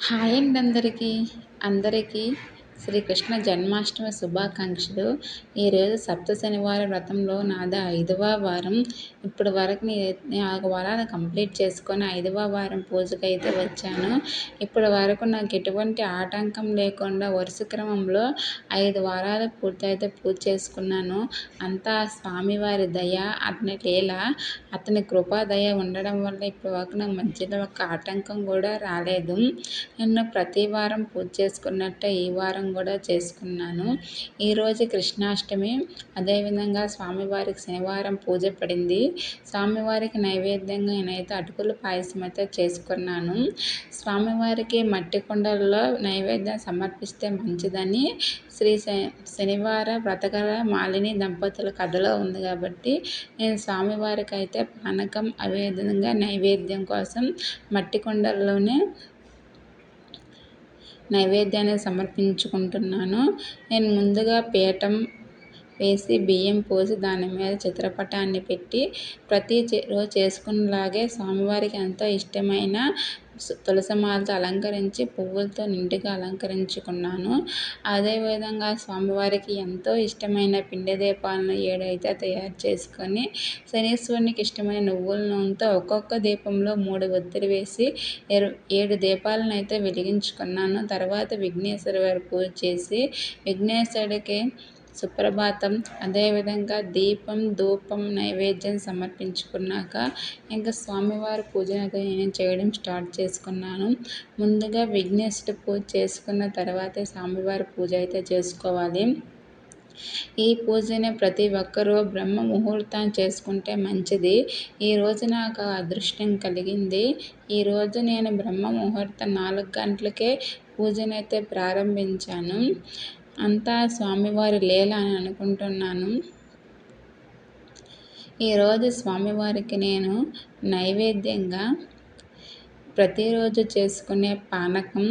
Hi అండి అందరికీ. అందరికీ శ్రీకృష్ణ జన్మాష్టమి శుభాకాంక్షలు. ఈరోజు సప్త శనివారం వ్రతంలో నాది ఐదవ వారం. ఇప్పటి వరకు నేను నాలుగు వారాలు కంప్లీట్ చేసుకొని ఐదవ వారం పూజకైతే అయితే వచ్చాను. ఇప్పటి వరకు నాకు ఎటువంటి ఆటంకం లేకుండా వరుస క్రమంలో ఐదు వారాలు పూర్తి అయితే పూజ చేసుకున్నాను. అంతా స్వామివారి దయ అతని లీల అతని కృపా దయ ఉండడం వల్ల ఇప్పటి వరకు నాకు మధ్యలో ఒక ఆటంకం కూడా రాలేదు. నేను ప్రతి వారం పూజ చేసుకున్నట్టే ఈ వారం కూడా చేసుకున్నాను. ఈరోజు కృష్ణాష్టమి. అదేవిధంగా స్వామివారికి శనివారం పూజ పడింది. స్వామివారికి నైవేద్యంగా నేనైతే అటుకుల పాయసం అయితే చేసుకున్నాను. స్వామివారికి మట్టి కుండల్లో నైవేద్యం సమర్పిస్తే మంచిదని శ్రీ శనివార వ్రతకర మాలిని దంపతుల కథలో ఉంది కాబట్టి నేను స్వామివారికి అయితే పానకం అదేవిధంగా నైవేద్యం కోసం మట్టి కుండల్లోనే నైవేద్యాన్ని సమర్పించుకుంటున్నాను. నేను ముందుగా పీఠం వేసి బియ్యం పోసి దాని మీద చిత్రపటాన్ని పెట్టి ప్రతి రోజు చేసుకున్నలాగే స్వామివారికి ఎంతో ఇష్టమైన తులసిమాలతో అలంకరించి పువ్వులతో నిండుగా అలంకరించుకున్నాను. అదేవిధంగా స్వామివారికి ఎంతో ఇష్టమైన పిండి దీపాలను ఏడైతే తయారు చేసుకొని శనీశ్వరునికి ఇష్టమైన నువ్వుల నూనెతో ఒక్కొక్క దీపంలో మూడు ఒత్తిడి వేసి ఏడు దీపాలను అయితే వెలిగించుకున్నాను. తర్వాత విఘ్నేశ్వర వారి పూజ చేసి విఘ్నేశ్వరుడికి సుప్రభాతం. అదేవిధంగా దీపం ధూపం నైవేద్యం సమర్పించుకున్నాక ఇంకా స్వామివారి పూజ నేను చేయడం స్టార్ట్ చేసుకున్నాను. ముందుగా విఘ్నేశ్వర పూజ చేసుకున్న తర్వాతే స్వామివారి పూజ అయితే చేసుకోవాలి. ఈ పూజని ప్రతి ఒక్కరూ బ్రహ్మ ముహూర్తం చేసుకుంటే మంచిది. ఈరోజు నాకు అదృష్టం కలిగింది. ఈరోజు నేను బ్రహ్మ ముహూర్తం నాలుగు గంటలకే పూజనైతే ప్రారంభించాను. అంతా స్వామివారి లీల అని అనుకుంటున్నాను. ఈరోజు స్వామివారికి నేను నైవేద్యంగా ప్రతిరోజు చేసుకునే పానకం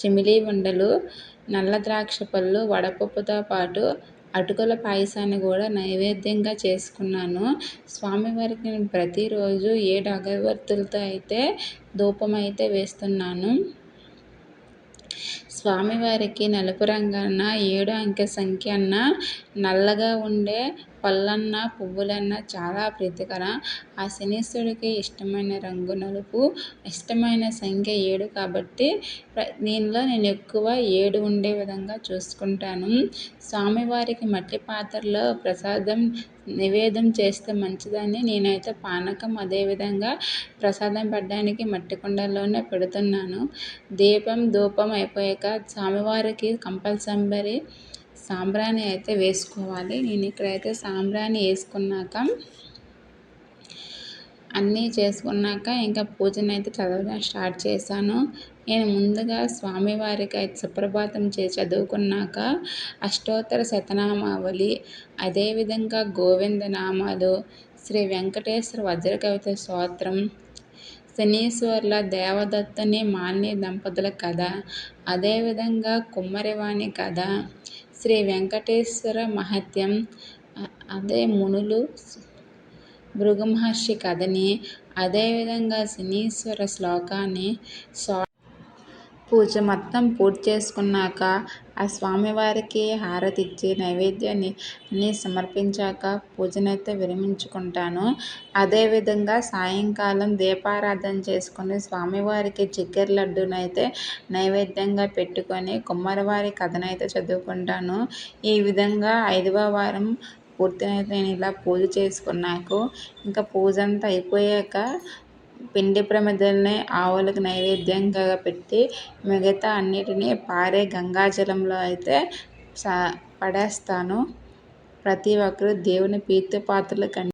చిమిలి ఉండలు నల్ల ద్రాక్ష పళ్ళు వడపప్పుతో పాటు అటుకుల పాయసాన్ని కూడా నైవేద్యంగా చేసుకున్నాను. స్వామివారికి నేను ప్రతిరోజు ఏడు అగరబత్తులతో అయితే ధూపం అయితే వేస్తున్నాను. స్వామివారికి నలుపు రంగన్న ఏడు అంకె సంఖ్య అన్న నల్లగా ఉండే పళ్ళన్న పువ్వులన్న చాలా ప్రీతికర. ఆ శనీశ్వరుడికి ఇష్టమైన రంగు నలుపు ఇష్టమైన సంఖ్య ఏడు కాబట్టి దీనిలో నేను ఎక్కువ ఏడు ఉండే విధంగా చూసుకుంటాను. స్వామివారికి మట్టి పాత్రలో ప్రసాదం నివేదం చేస్తే మంచిదని నేనైతే పానకం అదేవిధంగా ప్రసాదం పెట్టడానికి మట్టి కుండల్లోనే పెడుతున్నాను. దీపం ధూపం అయిపోయాక స్వామివారికి కంపల్సరీ సాంబ్రాణి అయితే వేసుకోవాలి. నేను ఇక్కడైతే సాంబ్రాణి వేసుకున్నాక అన్నీ చేసుకున్నాక ఇంకా పూజను అయితే చదవడం స్టార్ట్ చేశాను. నేను ముందుగా స్వామివారికి అయితే సుప్రభాతం చేసి చదువుకున్నాక అష్టోత్తర శతనామావళి అదేవిధంగా గోవిందనామాలు శ్రీ వెంకటేశ్వర వజ్రకవిత స్తోత్రం శనీశ్వర్ల దేవదత్తని మాలిని దంపతుల కథ. అదేవిధంగా కుమ్మరివాణి కథ. శ్రీ వెంకటేశ్వర మహత్యం. అదే మునులు భృగుమహర్షి కథని. అదేవిధంగా శనీశ్వర శ్లోకాన్ని పూజ మొత్తం పూర్తి చేసుకున్నాక ఆ స్వామివారికి హారతి ఇచ్చి నైవేద్యాన్ని అన్నీ సమర్పించాక పూజనైతే విరమించుకుంటాను. అదేవిధంగా సాయంకాలం దీపారాధన చేసుకుని స్వామివారికి చికెన్ లడ్డూనైతే నైవేద్యంగా పెట్టుకొని కుమ్మరివారి కథనైతే చదువుకుంటాను. ఈ విధంగా ఐదవ వారం పూర్తయితే నేను ఇలా పూజ చేసుకున్నాక. ఇంకా పూజ అంతా అయిపోయాక పిండి ప్రమిదల్ని ఆవులకు నైవేద్యంగా పెట్టి మిగతా అన్నిటినీ పారే గంగాజలంలో అయితే సా పడేస్తాను. ప్రతి ఒక్కరు దేవుని పాత్రలు కన్